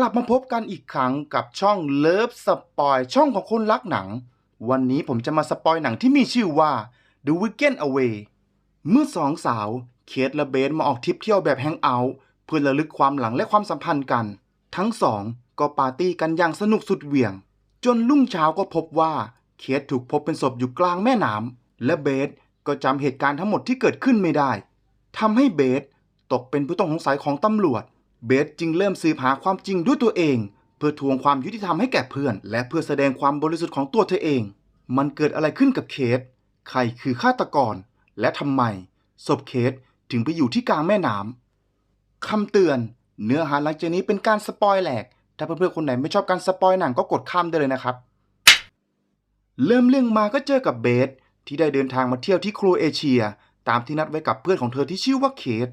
กลับมาพบกันอีกครั้งกับช่องเลิฟสปอยช่องของคนรักหนัง วันนี้ผมจะมาสปอยหนังที่มีชื่อว่า The Weekend Away เมื่อสองสาว เคทและเบสมาออกทริปเที่ยวแบบแฮงเอาท์เพื่อระลึกความหลังและความสัมพันธ์กัน ทั้งสองก็ปาร์ตี้กันอย่างสนุกสุดเหวี่ยง จนรุ่งเช้าก็พบว่า เคทถูกพบเป็นศพอยู่กลางแม่น้ำและเบสก็จำเหตุการณ์ทั้งหมดที่เกิดขึ้นไม่ได้ทำให้เบสตกเป็นผู้ต้องสงสัยของตำรวจ เบสจึงเริ่มสืบหาความจริงด้วยตัวเอง เพื่อทวงความยุติธรรมให้แก่เพื่อน และเพื่อแสดงความบริสุทธิ์ของตัวเธอเอง มันเกิดอะไรขึ้นกับเคทใครคือฆาตกร และทำไมศพเคทถึงไปอยู่ที่กลางแม่น้ำคำเตือน เนื้อหาหลังจากนี้เป็นการสปอยแหลก ถ้าเพื่อนๆคนไหนไม่ชอบการสปอยหนังก็กดข้ามได้เลยนะครับ เริ่มเรื่องมาก็เจอกับเบสที่ได้เดินทางมาเที่ยวที่โครเอเชีย ตามที่นัดไว้กับเพื่อนของเธอที่ชื่อว่าเคท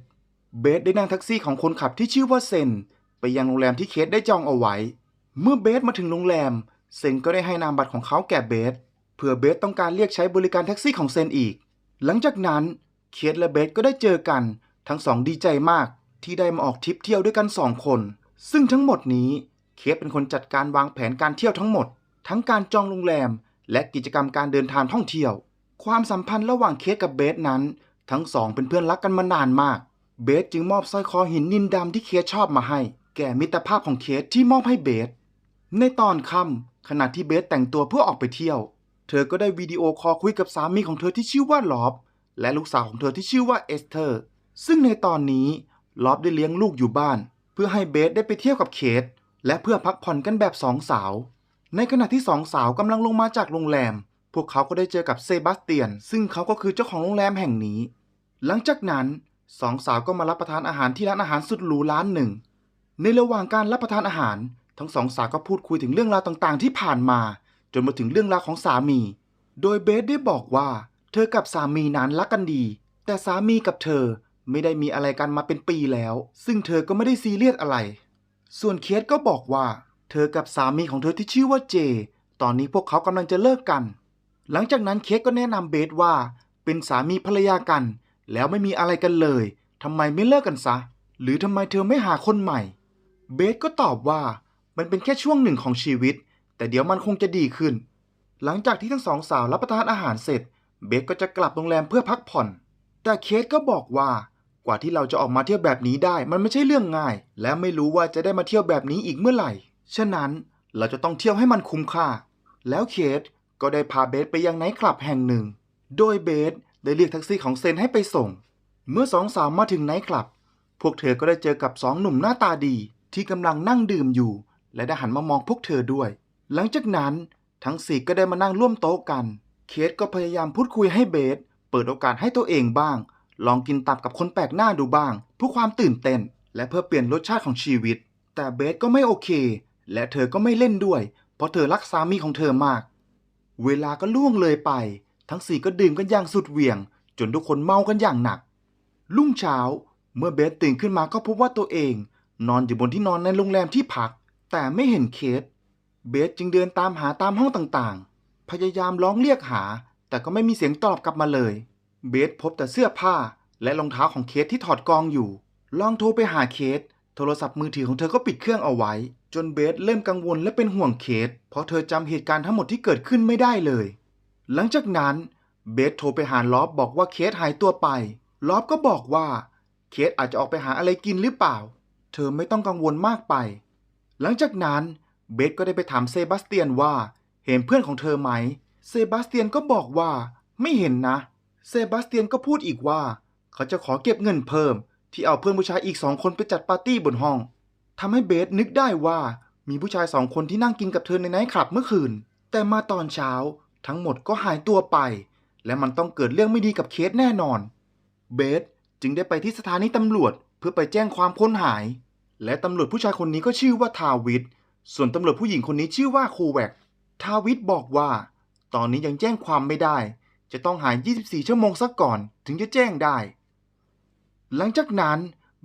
เบสได้นั่งแท็กซี่ของคนขับที่ชื่อว่าเซน ไปยังโรงแรมที่เคทได้จองเอาไว้ เมื่อเบสมาถึงโรงแรม เซนก็ได้ให้นามบัตรของเขาแก่เบสเพื่อเบสต้องการเรียกใช้บริการแท็กซี่ของเซนอีก หลังจากนั้นเคทและเบสก็ได้เจอกัน ทั้งสองดีใจมากที่ได้มาออกทริปเที่ยวด้วยกันสองคน ซึ่งทั้งหมดนี้เคทเป็นคนจัดการวางแผนการเที่ยวทั้งหมด ทั้งการจองโรงแรม และกิจกรรมการเดินทางท่องเที่ยว ความสัมพันธ์ระหว่างเคทกับเบสนั้น ทั้งสองเป็นเพื่อนรักกันมานานมาก เบสจึงมอบสร้อยคอหินนินดำที่เคทชอบมาให้ แก่มิตรภาพของเคทที่มอบให้เบส ในตอนค่ำขณะที่เบสแต่งตัวเพื่อออกไปเที่ยว เธอก็ได้วิดีโอคอลคุยกับสามีของเธอที่ชื่อว่าลอบ และลูกสาวของเธอที่ชื่อว่าเอสเธอร์ ซึ่งในตอนนี้ลอบได้เลี้ยงลูกอยู่บ้าน เพื่อให้เบสได้ไปเที่ยวกับเคทและเพื่อพักผ่อนกันแบบสองสาว ในขณะที่สองสาวกำลังลงมาจากโรงแรม พวกเขาก็ได้เจอกับเซบาสเตียน ซึ่งเขาก็คือเจ้าของโรงแรมแห่งนี้ หลังจากนั้น สองสาวก็มารับประทานอาหารที่ร้านอาหารสุดหรูร้านหนึ่ง ในระหว่างการรับประทานอาหาร ทั้งสองสาวก็พูดคุยถึงเรื่องราวต่างๆ ที่ผ่านมา จนมาถึงเรื่องราวของสามี โดยเบสได้บอกว่า เธอกับสามีนั้นรักกันดี แต่สามีกับเธอไม่ได้มีอะไรกันมาเป็นปีแล้ว ซึ่งเธอก็ไม่ได้ซีเรียสอะไร ส่วนเคทก็บอกว่า เธอกับสามีของเธอที่ชื่อว่าเจ ตอนนี้พวกเขากำลังจะเลิกกัน หลังจากนั้นเคทก็แนะนำเบสว่า เป็นสามีภรรยากัน แล้วไม่มีอะไรกันเลยทำไมไม่เลิกกันซะ หรือทำไมเธอไม่หาคนใหม่ เบสก็ตอบว่ามันเป็นแค่ช่วงหนึ่งของชีวิต แต่เดี๋ยวมันคงจะดีขึ้น หลังจากที่ทั้งสองสาวรับประทานอาหารเสร็จ เบสก็จะกลับโรงแรมเพื่อพักผ่อน แต่เคทก็บอกว่ากว่าที่เราจะออกมาเที่ยวแบบนี้ได้ มันไม่ใช่เรื่องง่าย และไม่รู้ว่าจะได้มาเที่ยวแบบนี้อีกเมื่อไหร่ ฉะนั้นเราจะต้องเที่ยวให้มันคุ้มค่า แล้วเคทก็ได้พาเบสไปยังไนท์คลับแห่งหนึ่ง โดยเบส ได้เรียกแท็กซี่ของเซนให้ไปส่ง เมื่อสองสาวมาถึงไนท์คลับ พวกเธอก็ได้เจอกับสองหนุ่มหน้าตาดี ที่กำลังนั่งดื่มอยู่ และได้หันมามองพวกเธอด้วย หลังจากนั้นทั้งสี่ก็ได้มานั่งร่วมโต๊ะกัน เคทก็พยายามพูดคุยให้เบส เปิดโอกาสให้ตัวเองบ้าง ลองกินตับกับคนแปลกหน้าดูบ้างเพื่อความตื่นเต้น และเพื่อเปลี่ยนรสชาติของชีวิต แต่เบสก็ไม่โอเค และเธอก็ไม่เล่นด้วย เพราะเธอรักสามีของเธอมาก เวลาก็ล่วงเลยไป ทั้งสี่ก็ดื่มกันอย่างสุดเหวี่ยง จนทุกคนเมากันอย่างหนัก รุ่งเช้าเมื่อเบสตื่นขึ้นมาก็พบว่าตัวเอง นอนอยู่บนที่นอนในโรงแรมที่พัก แต่ไม่เห็นเคส เบสจึงเดินตามหาตามห้องต่างๆ พยายามร้องเรียกหา แต่ก็ไม่มีเสียงตอบกลับมาเลย เบสพบแต่เสื้อผ้าและรองเท้าของเคสที่ถอดกองอยู่ ลองโทรไปหาเคส โทรศัพท์มือถือของเธอก็ปิดเครื่องเอาไว้ จนเบสเริ่มกังวลและเป็นห่วงเคส เพราะเธอจำเหตุการณ์ทั้งหมดที่เกิดขึ้นไม่ได้เลย หลังจากนั้นเบสโทรไปหาลอบบอกว่าเคสหายตัวไป ลอบก็บอกว่าเคสอาจจะออกไปหาอะไรกินหรือเปล่า เธอไม่ต้องกังวลมากไป หลังจากนั้นเบสก็ได้ไปถามเซบาสเตียนว่า เห็นเพื่อนของเธอไหม เซบาสเตียนก็บอกว่า ไม่เห็นนะ เซบาสเตียนก็พูดอีกว่า เขาจะขอเก็บเงินเพิ่ม ที่เอาเพื่อนผู้ชายอีกสองคนไปจัดปาร์ตี้บนห้องทำให้เบสนึกได้ว่ามีผู้ชายสองคนที่นั่งกินกับเธอในไนท์คลับเมื่อคืน แต่มาตอนเช้า ทั้งหมดก็หายตัวไป และมันต้องเกิดเรื่องไม่ดีกับเคสแน่นอน เบสจึงได้ไปที่สถานีตำรวจเพื่อไปแจ้งความค้นหาย และตำรวจผู้ชายคนนี้ก็ชื่อว่าทาวิทส่วนตำรวจผู้หญิงคนนี้ชื่อว่าโคแวกทาวิทบอกว่า ตอนนี้ยังแจ้งความไม่ได้ จะต้องหาย 24 ชั่วโมงสักก่อนถึงจะแจ้งได้ หลังจากนั้น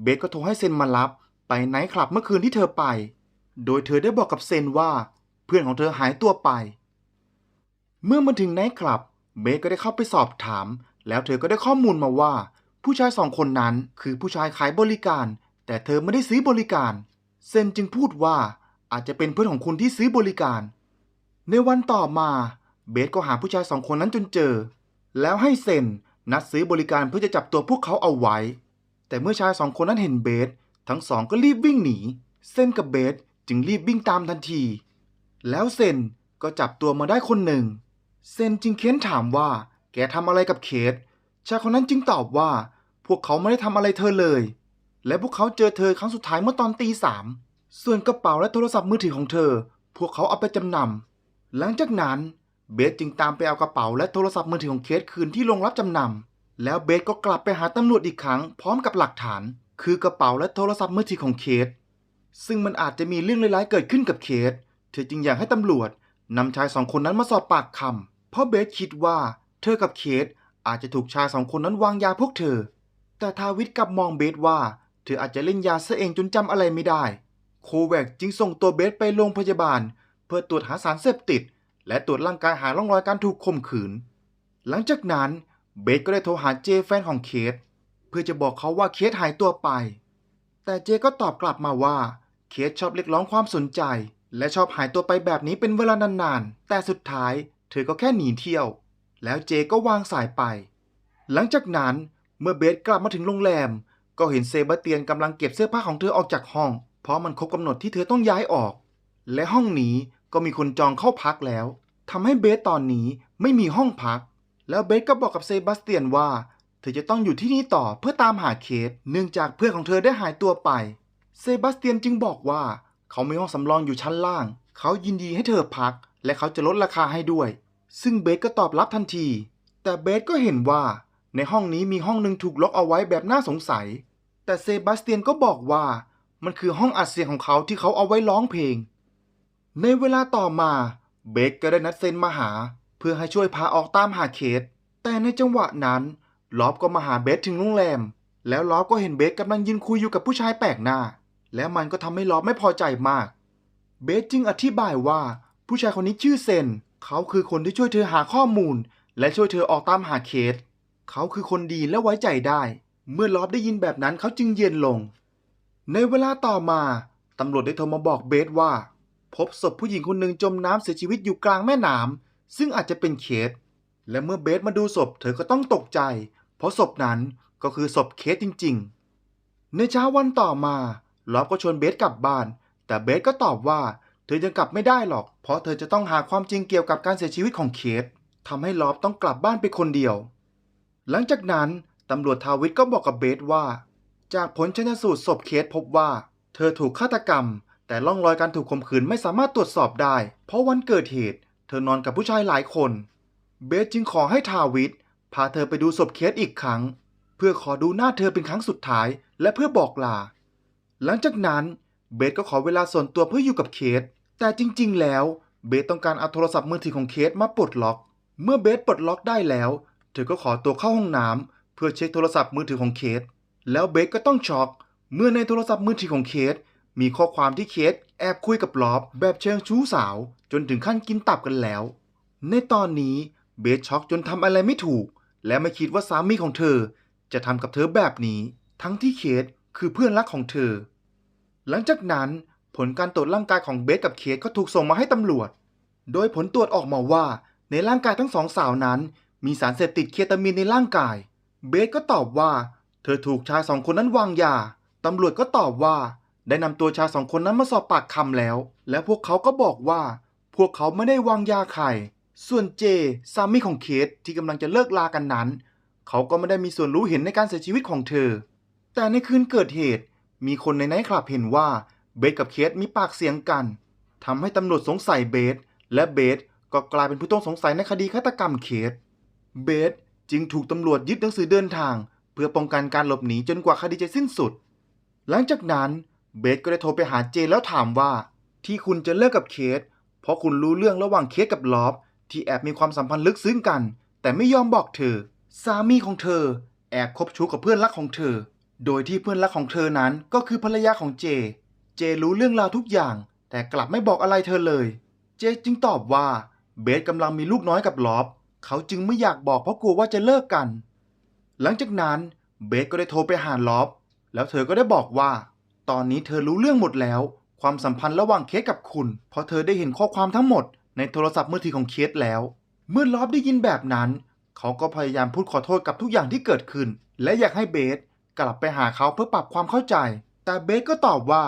เบสก็โทรให้เซนมารับไปไนท์คลับเมื่อคืนที่เธอไป โดยเธอได้บอกกับเซนว่า เพื่อนของเธอหายตัวไป เมื่อมาถึงไนท์คลับ เบสก็ได้เข้าไปสอบถาม แล้วเธอก็ได้ข้อมูลมาว่า ผู้ชายสองคนนั้นคือผู้ชายขายบริการ แต่เธอไม่ได้ซื้อบริการ เซนจึงพูดว่าอาจจะเป็นเพื่อนของคุณที่ซื้อบริการ ในวันต่อมา เบสก็หาผู้ชายสองคนนั้นจนเจอ แล้วให้เซนนัดซื้อบริการเพื่อจะจับตัวพวกเขาเอาไว้ แต่เมื่อชายสองคนนั้นเห็นเบส ทั้งสองก็รีบวิ่งหนี เซนกับเบสจึงรีบวิ่งตามทันที แล้วเซนก็จับตัวมาได้คนหนึ่ง เซนจึงเค้นถามว่า แกทำอะไรกับเคทชายคนนั้นจึงตอบว่า พวกเขาไม่ได้ทำอะไรเธอเลย และพวกเขาเจอเธอครั้งสุดท้ายเมื่อตอนตีสามส่วนกระเป๋าและโทรศัพท์มือถือของเธอ พวกเขาเอาไปจำนำหลังจากนั้นเบสจึงตามไปเอากระเป๋าและโทรศัพท์มือถือของเคสคืนที่โรงรับจำนำแล้วเบสก็กลับไปหาตำรวจอีกครั้งพร้อมกับหลักฐาน คือกระเป๋าและโทรศัพท์มือถือของเคสซึ่งมันอาจจะมีเรื่องร้ายๆเกิดขึ้นกับเคสเธอจึงอยากให้ตำรวจ นำชายสองคนนั้นมาสอบปากคำเพราะเบสคิดว่า เธอกับเคสอาจจะถูกชายสองคนนั้นวางยาพวกเธอ แต่ทาวิทกลับมองเบสว่า เธออาจจะเล่นยาซะเองจนจำอะไรไม่ได้ โคแวกจึงส่งตัวเบสไปโรงพยาบาล เพื่อตรวจหาสารเสพติด และตรวจร่างกายหาร่องรอยการถูกข่มขืน หลังจากนั้นเบสก็ได้โทรหาเจแฟนของเคสเพื่อจะบอกเขาว่าเคสหายตัวไป แต่เจก็ตอบกลับมาว่าเคสชอบเรียกร้องความสนใจ และชอบหายตัวไปแบบนี้เป็นเวลานานๆ แต่สุดท้ายเธอก็แค่หนีเที่ยว แล้วเจก็วางสายไป หลังจากนั้นเมื่อเบสกลับมาถึงโรงแรม ก็เห็นเซบาสเตียนกำลังเก็บเสื้อผ้าของเธอออกจากห้อง เพราะมันครบกำหนดที่เธอต้องย้ายออก และห้องนี้ก็มีคนจองเข้าพักแล้วทำให้เบสตอนนี้ไม่มีห้องพัก แล้วเบสก็บอกกับเซบาสเตียนว่า เธอจะต้องอยู่ที่นี่ต่อเพื่อตามหาเคสเนื่องจากเพื่อนของเธอได้หายตัวไป เซบาสเตียนจึงบอกว่า เขามีห้องสำรองอยู่ชั้นล่าง เขายินดีให้เธอพัก และเขาจะลดราคาให้ด้วย ซึ่งเบสก็ตอบรับทันที แต่เบสก็เห็นว่าในห้องนี้มีห้องหนึ่งถูกล็อกเอาไว้แบบน่าสงสัย แต่เซบาสเตียนก็บอกว่า มันคือห้องอัดเสียงของเขาที่เขาเอาไว้ร้องเพลง ในเวลาต่อมาเบสก็ได้นัดเซนมาหา เพื่อให้ช่วยพาออกตามหาเคสแต่ในจังหวะนั้นลอบก็มาหาเบสถึงโรงแรม แล้วลอบก็เห็นเบสกำลังยืนคุยอยู่กับผู้ชายแปลกหน้า แล้วมันก็ทำให้ลอบไม่พอใจมาก เบสจึงอธิบายว่า ผู้ชายคนนี้ชื่อเซน เขาคือคนที่ช่วยเธอหาข้อมูล และช่วยเธอออกตามหาเคส เขาคือคนดีและไว้ใจได้ เมื่อลอบได้ยินแบบนั้นเขาจึงเย็นลง ในเวลาต่อมาตำรวจได้โทรมาบอกเบสว่า พบศพผู้หญิงคนหนึ่งจมน้ำเสียชีวิตอยู่กลางแม่น้ำซึ่งอาจจะเป็นเคส และเมื่อเบสมาดูศพ เธอก็ต้องตกใจ เพราะศพนั้นก็คือศพเคสจริง ๆ ในเช้าวันต่อมา ลอบก็ชวนเบสกลับบ้าน แต่เบสก็ตอบว่าเธอยังกลับไม่ได้หรอก เพราะเธอจะต้องหาความจริงเกี่ยวกับการเสียชีวิตของเคสทำให้ลอบต้องกลับบ้านไปคนเดียว หลังจากนั้นตำรวจทาวิทก็บอกกับเบสว่า จากผลชนสูตรศพเคสพบว่า เธอถูกฆาตกรรม แต่ร่องรอยการถูกข่มขืนไม่สามารถตรวจสอบได้ เพราะวันเกิดเหตุ เธอนอนกับผู้ชายหลายคน เบสจึงขอให้ทาวิทพาเธอไปดูศพเคสอีกครั้ง เพื่อขอดูหน้าเธอเป็นครั้งสุดท้าย และเพื่อบอกลา หลังจากนั้นเบสก็ขอเวลาส่วนตัวเพื่ออยู่กับเคสแต่จริง ๆ แล้วเบสต้องการเอาโทรศัพท์มือถือของเคสมาปลดล็อก เมื่อเบสปลดล็อกได้แล้ว เธอก็ขอตัวเข้าห้องน้ำเพื่อเช็คโทรศัพท์มือถือของเคสแล้วเบสก็ต้องช็อก เมื่อในโทรศัพท์มือถือของเคสมีข้อความที่เคสแอบคุยกับลอบแบบเชิงชู้สาว จนถึงขั้นกินตับกันแล้ว ในตอนนี้เบสช็อกจนทำอะไรไม่ถูก และไม่คิดว่าสามีของเธอ จะทำกับเธอแบบนี้ ทั้งที่เคส คือเพื่อนรักของเธอ หลังจากนั้นผลการตรวจร่างกายของเบสกับเคสก็ถูกส่งมาให้ตำรวจ โดยผลตรวจออกมาว่าในร่างกายทั้งสองสาวนั้น มีสารเสพติดเคตามีนในร่างกาย เบสก็ตอบว่า เธอถูกชายสองคนนั้นวางยา ตำรวจก็ตอบว่า ได้นำตัวชายสองคนนั้นมาสอบปากคำแล้ว และพวกเขาก็บอกว่า พวกเขาไม่ได้วางยาใคร ส่วนเจสามีของเคสที่กำลังจะเลิกลากันนั้น เขาก็ไม่ได้มีส่วนรู้เห็นในการเสียชีวิตของเธอ แต่ในคืนเกิดเหตุ มีคนในไนท์คลับเห็นว่าเบสกับเคสมีปากเสียงกันทำให้ตำรวจสงสัยเบสและเบสก็กลายเป็นผู้ต้องสงสัยในคดีฆาตกรรมเคส เบสจึงถูกตำรวจยึดหนังสือเดินทาง เพื่อป้องกันการหลบหนีจนกว่าคดีจะสิ้นสุด หลังจากนั้นเบสก็ได้โทรไปหาเจแล้วถามว่า ที่คุณจะเลิกกับเคส เพราะคุณรู้เรื่องระหว่างเคสกับลอบที่แอบมีความสัมพันธ์ลึกซึ้งกัน แต่ไม่ยอมบอกเธอ สามีของเธอ แอบคบชู้กับเพื่อนรักของเธอ โดยที่เพื่อนรักของเธอนั้นก็คือภรรยาของเจ เจรู้เรื่องราวทุกอย่าง แต่กลับไม่บอกอะไรเธอเลย เจจึงตอบว่าเบสกำลังมีลูกน้อยกับลอบ เขาจึงไม่อยากบอกเพราะกลัวว่าจะเลิกกัน หลังจากนั้นเบสก็ได้โทรไปหาลอบ แล้วเธอก็ได้บอกว่า ตอนนี้เธอรู้เรื่องหมดแล้ว ความสัมพันธ์ระหว่างเคสกับคุณ เพราะเธอได้เห็นข้อความทั้งหมด ในโทรศัพท์มือถือของเคสแล้ว เมื่อลอบได้ยินแบบนั้น เขาก็พยายามพูดขอโทษกับทุกอย่างที่เกิดขึ้น และอยากให้เบส กลับไปหาเขาเพื่อปรับความเข้าใจ แต่เบสก็ตอบว่า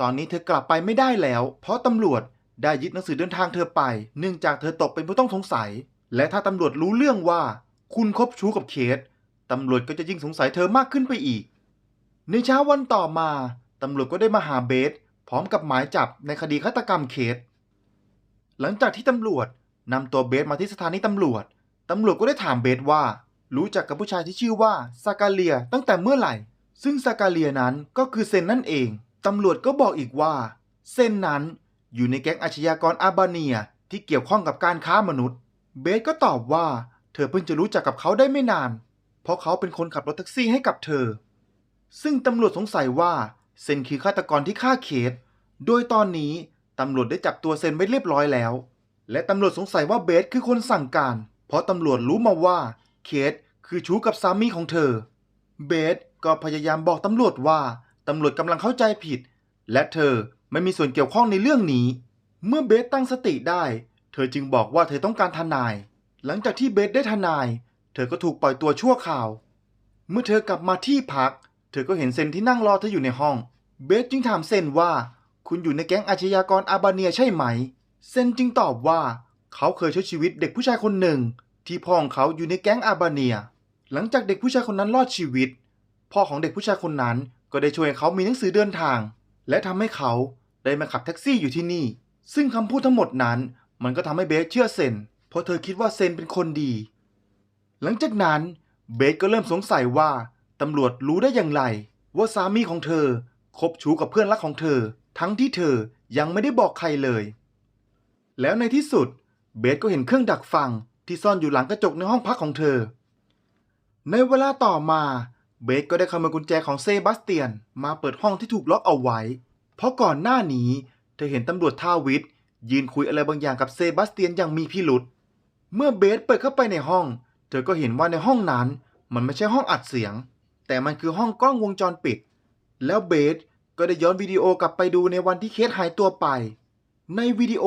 ตอนนี้เธอกลับไปไม่ได้แล้ว เพราะตำรวจได้ยึดหนังสือเดินทางเธอไป เนื่องจากเธอตกเป็นผู้ต้องสงสัย และถ้าตำรวจรู้เรื่องว่า คุณคบชู้กับเคสตำรวจก็จะยิ่งสงสัยเธอมากขึ้นไปอีก ในเช้าวันต่อมา ตำรวจก็ได้มาหาเบส พร้อมกับหมายจับในคดีฆาตกรรมเคสหลังจากที่ตำรวจนำตัวเบสมาที่สถานีตำรวจ ตำรวจก็ได้ถามเบสว่า รู้จักกับผู้ชายที่ชื่อว่าซากาเลียตั้งแต่เมื่อไหร่ ซึ่งซากาเลียนั้นก็คือเซนนั่นเอง ตำรวจก็บอกอีกว่า เซนนั้นอยู่ในแก๊งอาชญากรอาบาเนียที่เกี่ยวข้องกับการค้ามนุษย์ เบสก็ตอบว่า เธอเพิ่งจะรู้จักกับเขาได้ไม่นาน เพราะเขาเป็นคนขับรถแท็กซี่ให้กับเธอ ซึ่งตำรวจสงสัยว่า เซนคือฆาตกรที่ฆ่าเคสโดยตอนนี้ตำรวจได้จับตัวเซนไว้เรียบร้อยแล้ว และตำรวจสงสัยว่าเบสคือคนสั่งการ เพราะตำรวจรู้มาว่าเคส คือชู้กับสามีของเธอ เบสก็พยายามบอกตำรวจว่าตำรวจกำลังเข้าใจผิด และเธอไม่มีส่วนเกี่ยวข้องในเรื่องนี้ เมื่อเบสตั้งสติได้ เธอจึงบอกว่าเธอต้องการทนาย หลังจากที่เบสได้ทนาย เธอก็ถูกปล่อยตัวชั่วคราว เมื่อเธอกลับมาที่พัก เธอก็เห็นเซนที่นั่งรอเธออยู่ในห้อง เบสจึงถามเซนว่า คุณอยู่ในแก๊งอาชญากรอาบาเนียใช่ไหม เซนจึงตอบว่า เขาเคยช่วยชีวิตเด็กผู้ชายคนหนึ่ง ที่พ่อของเขาอยู่ในแก๊งอาบาเนีย หลังจากเด็กผู้ชายคนนั้นรอดชีวิต พ่อของเด็กผู้ชายคนนั้นก็ได้ช่วยให้เขามีหนังสือเดินทาง และทำให้เขาได้มาขับแท็กซี่อยู่ที่นี่ ซึ่งคำพูดทั้งหมดนั้น มันก็ทำให้เบสเชื่อเซนเพราะเธอคิดว่าเซนเป็นคนดี หลังจากนั้นเบสก็เริ่มสงสัยว่าตำรวจรู้ได้อย่างไร ว่าสามีของเธอคบชู้กับเพื่อนรักของเธอ ทั้งที่เธอยังไม่ได้บอกใครเลย แล้วในที่สุดเบสก็เห็นเครื่องดักฟังที่ซ่อนอยู่หลังกระจกในห้องพักของเธอ ในเวลาต่อมาเบสก็ได้ขโมยกุญแจของเซบาสเตียน มาเปิดห้องที่ถูกล็อกเอาไว้ เพราะก่อนหน้านี้ เธอเห็นตำรวจท่าวิทย์ยืนคุยอะไรบางอย่างกับเซบาสเตียนอย่างมีพิรุษเมื่อเบสเปิดเข้าไปในห้อง เธอก็เห็นว่าในห้องนั้น มันไม่ใช่ห้องอัดเสียง แต่มันคือห้องกล้องวงจรปิด แล้วเบสก็ได้ย้อนวิดีโอกลับไปดูในวันที่เคสหายตัวไป ในวิดีโอ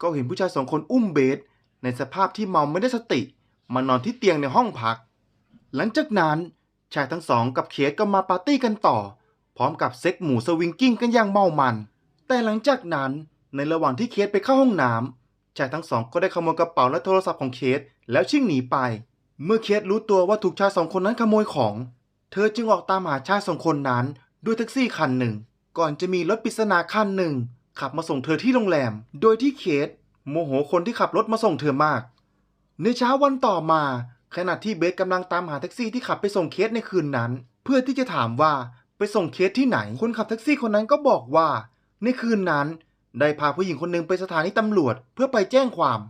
ก็เห็นผู้ชายสองคนอุ้มเบสในสภาพที่เมาไม่ได้สติมานอนที่เตียงในห้องพัก หลังจากนั้นชายทั้งสองกับเคสก็มาปาร์ตี้กันต่อ พร้อมกับเซ็กหมูสวิงกิ้งกันอย่างเมามัน แต่หลังจากนั้นในระหว่างที่เคสไปเข้าห้องน้ำชายทั้งสองก็ได้ขโมยกระเป๋าและโทรศัพท์ของเคสแล้วชิ่งหนีไป เมื่อเคสรู้ตัวว่าถูกชายสองคนนั้นขโมยของ เธอจึงออกตามหาชายสองคนนั้นด้วยแท็กซี่คันหนึ่ง ก่อนจะมีรถปริศนาคันหนึ่ง ขับมาส่งเธอที่โรงแรม โดยที่เคสโมโหคนที่ขับรถมาส่งเธอมาก ในเช้าวันต่อมา ขณะที่เบสกำลังตามหาแท็กซี่ที่ขับไปส่งเคสในคืนนั้น เพื่อที่จะถามว่าไปส่งเคสที่ไหน คนขับแท็กซี่คนนั้นก็บอกว่า ในคืนนั้น ได้พาผู้หญิงคนหนึ่งไปสถานีตำรวจเพื่อไปแจ้งความ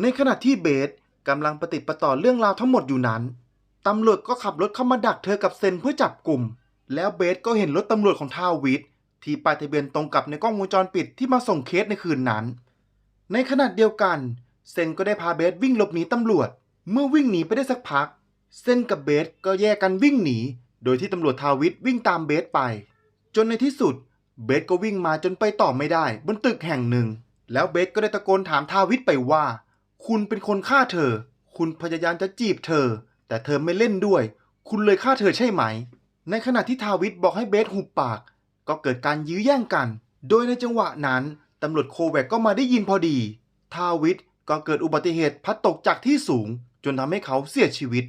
ในขณะที่เบสกำลังปฏิประต่อเรื่องราวทั้งหมดอยู่นั้น ตำรวจก็ขับรถเข้ามาดักเธอกับเซนเพื่อจับกลุ่ม แล้วเบสก็เห็นรถตำรวจของทาวิทที่ป้ายทะเบียนตรงกับในกล้องวงจรปิดที่มาส่งเคสในคืนนั้น ในขณะเดียวกัน เซนก็ได้พาเบสวิ่งหลบหนีตำรวจ เมื่อวิ่งหนีไปได้สักพักเซนกับเบสก็แยกกันวิ่งหนี โดยที่ตำรวจทาวิทวิ่งตามเบสไป จนในที่สุด เบสก็วิ่งมาจนไปต่อไม่ได้ บนตึกแห่งหนึ่ง แล้วเบสก็ได้ตะโกนถามทาวิทไปว่า คุณเป็นคนฆ่าเธอ คุณพยายามจะจีบเธอ แต่เธอไม่เล่นด้วย คุณเลยฆ่าเธอใช่ไหม ในขณะที่ทาวิทบอกให้เบสหุบปาก ก็เกิดการยื้อแย่งกัน โดยในจังหวะนั้นตำรวจโคแวกก็มาได้ยินพอดี ทาวิทก็เกิดอุบัติเหตุพัดตกจากที่สูง จนทำให้เขาเสียชีวิต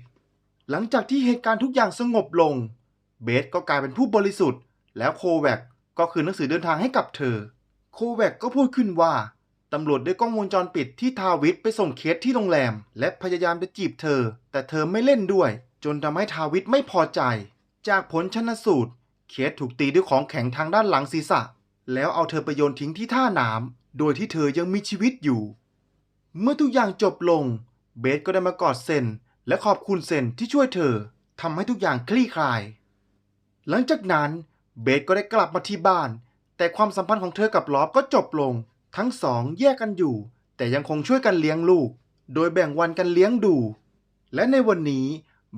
หลังจากที่เหตุการณ์ทุกอย่างสงบลง เบสก็กลายเป็นผู้บริสุทธิ์ แล้วโคแวกก็คืนหนังสือเดินทางให้กับเธอ โคแวกก็พูดขึ้นว่าตำรวจได้กล้องวงจรปิดที่ทาวิทไปส่งเคสที่โรงแรม และพยายามจะจีบเธอ แต่เธอไม่เล่นด้วย จนทำให้ทาวิทไม่พอใจ จากผลชนสูตร เคสถูกตีด้วยของแข็งทางด้านหลังศีรษะ แล้วเอาเธอไปโยนทิ้งที่ท่าน้ำโดยที่เธอยังมีชีวิตอยู่ เมื่อทุกอย่างจบลง เบสก็ได้มากอดเซนและขอบคุณเซนที่ช่วยเธอทำให้ทุกอย่างคลี่คลาย หลังจากนั้นเบสก็ได้กลับมาที่บ้าน แต่ความสัมพันธ์ของเธอกับลอบก็จบลง ทั้งสองแยกกันอยู่ แต่ยังคงช่วยกันเลี้ยงลูก โดยแบ่งวันกันเลี้ยงดู และในวันนี้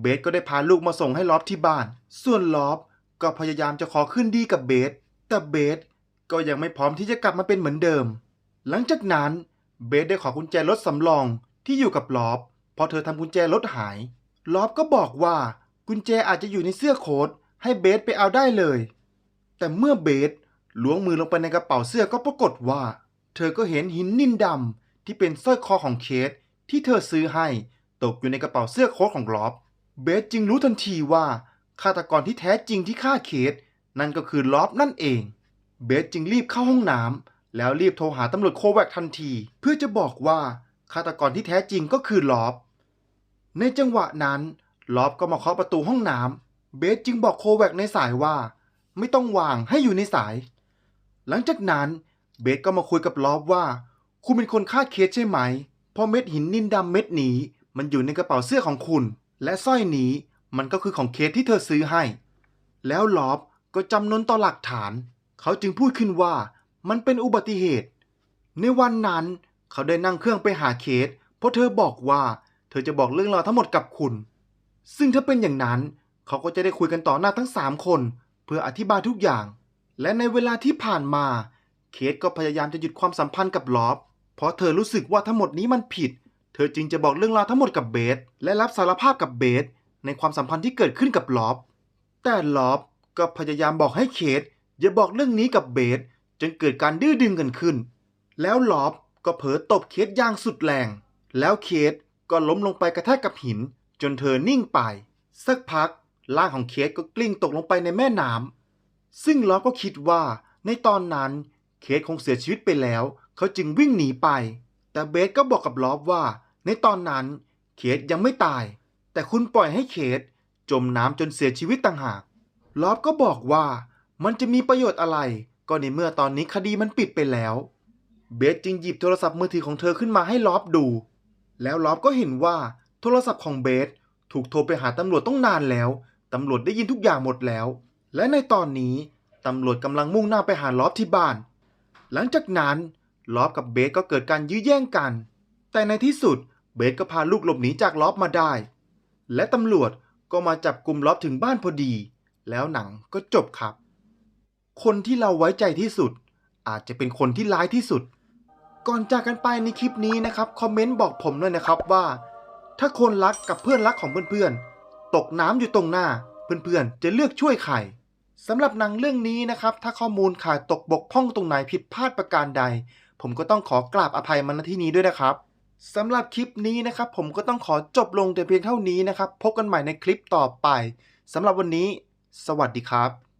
เบสก็ได้พาลูกมาส่งให้ลอบที่บ้าน ส่วนลอบก็พยายามจะขอขึ้นดีกับเบส แต่เบสก็ยังไม่พร้อมที่จะกลับมาเป็นเหมือนเดิม หลังจากนั้นเบสได้ขอกุญแจรถสำรอง ที่อยู่กับลอบพราะเธอทำกุญแจรถหาย ลอบก็บอกว่ากุญแจอาจจะอยู่ในเสื้อโค้ทให้เบสไปเอาได้เลย แต่เมื่อเบสล้วงมือลงไปในกระเป๋าเสื้อก็ปรากฏว่า เธอก็เห็นหินนินดำที่เป็นสร้อยคอของเคสที่เธอซื้อให้ตกอยู่ในกระเป๋าเสื้อโค้ทของลอบเบสจึงรู้ทันทีว่าฆาตกรที่แท้จริงที่ฆ่าเคสนั่นก็คือลอบนั่นเอง เบสจึงรีบเข้าห้องน้ำแล้วรีบโทรหาตำรวจโคแวกทันที เพื่อจะบอกว่า ฆาตกรที่แท้จริงก็คือลอบ ในจังหวะนั้น ลอบก็มาเคาะประตูห้องน้ำเบสจึงบอกโคแวกในสายว่า ไม่ต้องวางให้อยู่ในสาย หลังจากนั้นเบสก็มาคุยกับลอบว่า คุณเป็นคนฆ่าเคสใช่ไหม เพราะเม็ดหินนินดำเม็ดนี้ มันอยู่ในกระเป๋าเสื้อของคุณ และสร้อยนี้มันก็คือของเคสที่เธอซื้อให้ แล้วลอบก็จำนนต่อหลักฐาน เขาจึงพูดขึ้นว่ามันเป็นอุบัติเหตุ ในวันนั้น เขาได้นั่งเครื่องไปหาเคส เพราะเธอบอกว่าเธอจะบอกเรื่องราวทั้งหมดกับคุณ ซึ่งถ้าเป็นอย่างนั้น เขาก็จะได้คุยกันต่อหน้าทั้งสามคน เพื่ออธิบายทุกอย่าง และในเวลาที่ผ่านมา เคสก็พยายามจะหยุดความสัมพันธ์กับลอบเพราะเธอรู้สึกว่าทั้งหมดนี้มันผิด เธอจึงจะบอกเรื่องราวทั้งหมดกับเบส และรับสารภาพกับเบส ในความสัมพันธ์ที่เกิดขึ้นกับลอบแต่ลอบก็พยายามบอกให้เคสอย่าบอกเรื่องนี้กับเบสจนเกิดการดื้อดึงกันขึ้น แล้วลอบ ก็เผลอตบเคสอย่างสุดแรง แล้วเคสก็ล้มลงไปกระแทกกับหิน จนเธอนิ่งไป สักพักร่างของเคสก็กลิ้งตกลงไปในแม่น้ำซึ่งลอบก็คิดว่าในตอนนั้นเคสคงเสียชีวิตไปแล้ว เขาจึงวิ่งหนีไป แต่เบสก็บอกกับลอบว่า ในตอนนั้นเคสยังไม่ตาย แต่คุณปล่อยให้เคสจมน้ำจนเสียชีวิตต่างหากลอบก็บอกว่ามันจะมีประโยชน์อะไร ก็ในเมื่อตอนนี้คดีมันปิดไปแล้ว เบสจึงหยิบโทรศัพท์มือถือของเธอขึ้นมาให้ลอบดู แล้วลอบก็เห็นว่าโทรศัพท์ของเบสถูกโทรไปหาตำรวจต้องนานแล้ว ตำรวจได้ยินทุกอย่างหมดแล้ว และในตอนนี้ตำรวจกำลังมุ่งหน้าไปหาลอบที่บ้าน หลังจากนั้นลอบกับเบสก็เกิดการยื้อแย่งกัน แต่ในที่สุดเบสก็พาลูกหลบหนีจากลอบมาได้ และตำรวจก็มาจับกลุ่มลอบถึงบ้านพอดี แล้วหนังก็จบครับ คนที่เราไว้ใจที่สุด อาจจะเป็นคนที่ร้ายที่สุด ก่อนจากกันไปในคลิปนี้นะครับคอมเมนต์บอกผมด้วยนะครับว่า ถ้าคนรักกับเพื่อนรักของเพื่อนๆตกน้ำอยู่ตรงหน้า เพื่อนๆจะเลือกช่วยใครสำหรับหนังเรื่องนี้นะครับถ้าข้อมูลขาดตกบกพร่องตรงไหนผิดพลาดประการใด ผมก็ต้องขอกราบอภัยมาณที่นี้ด้วยนะครับสำหรับคลิปนี้นะครับ ผมก็ต้องขอจบลงแต่เพียงเท่านี้นะครับ พบกันใหม่ในคลิปต่อไปสำหรับวันนี้ สวัสดีครับ